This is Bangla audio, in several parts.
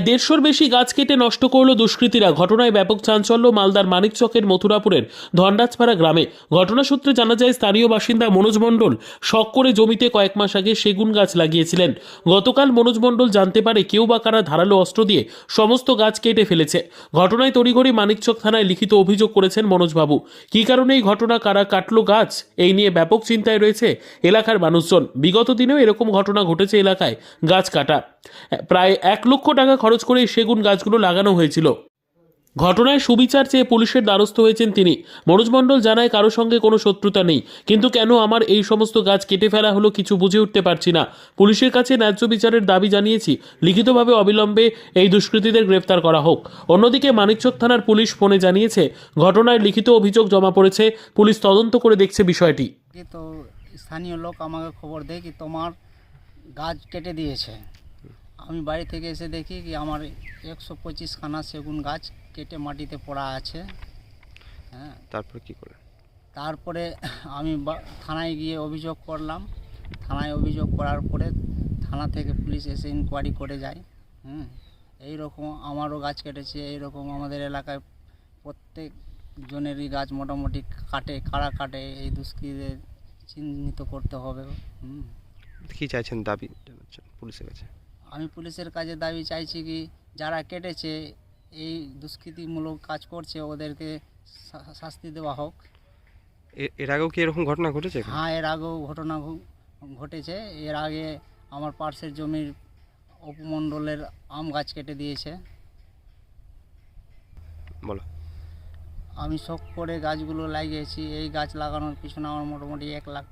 দেড়শোর বেশি গাছ কেটে নষ্ট করল দুষ্কৃতীরা। ঘটনায় ব্যাপক চাঞ্চল্য মালদার মানিকচকের মথুরাপুরের ধন্ডাজপাড়া গ্রামে। ঘটনা সূত্রে জানা যায়, স্থানীয় বাসিন্দা মনোজ মণ্ডল শখ করে জমিতে কয়েক মাস আগে সেগুন গাছ লাগিয়েছিলেন। গতকাল মনোজ মণ্ডল জানতে পারে, কেউ বা কারা ধারালো অস্ত্র দিয়ে সমস্ত গাছ কেটে ফেলেছে। ঘটনায় তড়িঘড়ি মানিকচক থানায় লিখিত অভিযোগ করেছেন মনোজবাবু। কি কারণে এই ঘটনা, কারা কাটলো গাছ, এই নিয়ে ব্যাপক চিন্তায় রয়েছে এলাকার মানুষজন। বিগত দিনেও এরকম ঘটনা ঘটেছে এলাকায় গাছ কাটা। প্রায় এক লক্ষ টাকা খরচ করে সেগুন গাছগুলো লাগানো হয়েছিল। ঘটনায় সুবিচার চেয়ে পুলিশের দ্বারস্থ হয়েছেন তিনি। মনোজ মণ্ডল জানায়, কারও সঙ্গে কোনো শত্রুতা নেই। কিন্তু কেন আমার এই সমস্ত গাছ কেটে ফেলা হলো কিছু বুঝে উঠতে পারছি না। পুলিশের কাছে ন্যায্য বিচারের দাবি জানিয়েছি। লিখিতভাবে অবিলম্বে এই দুষ্কৃতীদের গ্রেফতার করা হোক। অন্যদিকে মানিকচক থানার পুলিশ ফোনে জানিয়েছে, ঘটনায় লিখিত অভিযোগ জমা পড়েছে। পুলিশ তদন্ত করে দেখছে বিষয়টি। তো স্থানীয় লোক আমাকে খবর দেয় কি তোমার গাছ কেটে দিয়েছে। আমি বাড়ি থেকে এসে দেখি কি আমার একশো পঁচিশ খানা সেগুন গাছ কেটে মাটিতে পড়া আছে। হ্যাঁ। তারপর কি করে তারপরে আমি বা- থানায় গিয়ে অভিযোগ করলাম। থানায় অভিযোগ করার পরে থানা থেকে পুলিশ এসে ইনকোয়ারি করে যায়। হুম। এইরকম আমারও গাছ কেটেছে এইরকম আমাদের এলাকায় প্রত্যেক জনেরই গাছ মোটামুটি কাটে কারা কাটে এই দুষ্কৃতীদের চিহ্নিত করতে হবে। হুম। কি চাইছেন দাবি পুলিশের কাছে? আমি পুলিশের কাছে দাবি চাইছি কি যারা কেটেছে এই দুষ্কৃতিমূলক কাজ করছে ওদেরকে শাস্তি দেওয়া হোক। এর আগেও কি এরকম ঘটনা ঘটেছে হ্যাঁ এর আগেও ঘটনা ঘটেছে। এর আগে আমার পার্শ্বের জমির উপমণ্ডলের আম গাছ কেটে দিয়েছে। বলো। আমি শখ করে গাছগুলো লাগিয়েছি। এই গাছ লাগানোর পিছনে আমার মোটামুটি এক লাখ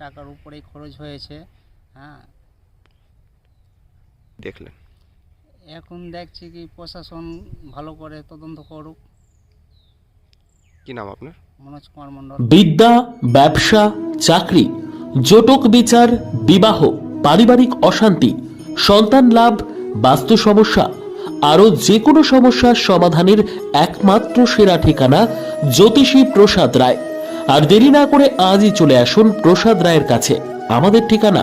টাকার উপরেই খরচ হয়েছে। হ্যাঁ দেখলেন? এখন দেখছি কি প্রশাসন ভালো করে তদন্ত করুক। কি নাম আপনার? মনোজ কুমার মণ্ডল। বিদ্যা ব্যবসা চাকরি জটক বিচার বিবাহ পারিবারিক অশান্তি সন্তান লাভ বাস্তু সমস্যা আরও যে কোনো সমস্যার সমাধানের একমাত্র সেরা ঠিকানা জ্যোতিষী প্রসাদ রায়। আর দেরি না করে আজই চলে আসুন প্রসাদ রায়ের কাছে। আমাদের ঠিকানা